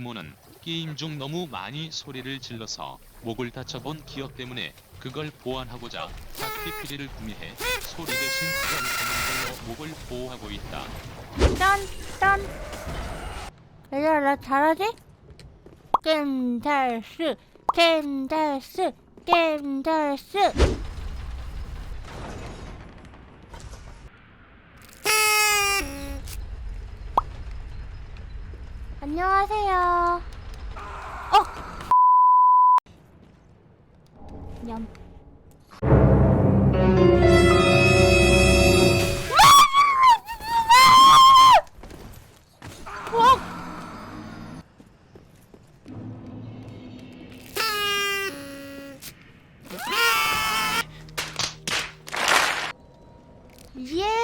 이모는 게임 중 너무 많이 소리를 질러서 목을 다쳐본 기억 때문에 그걸 보완하고자 닭피피리를 구매해 소리 대신 그런 걸로 목을 보호하고 있다. 딴, 딴. 얘들아, 나 잘하지? 겜달스, 겜달스, 겜달스. 안녕하세요. 어! 냠. 예!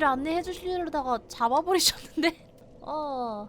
길 안내해 주시려다가 잡아버리셨는데? 어,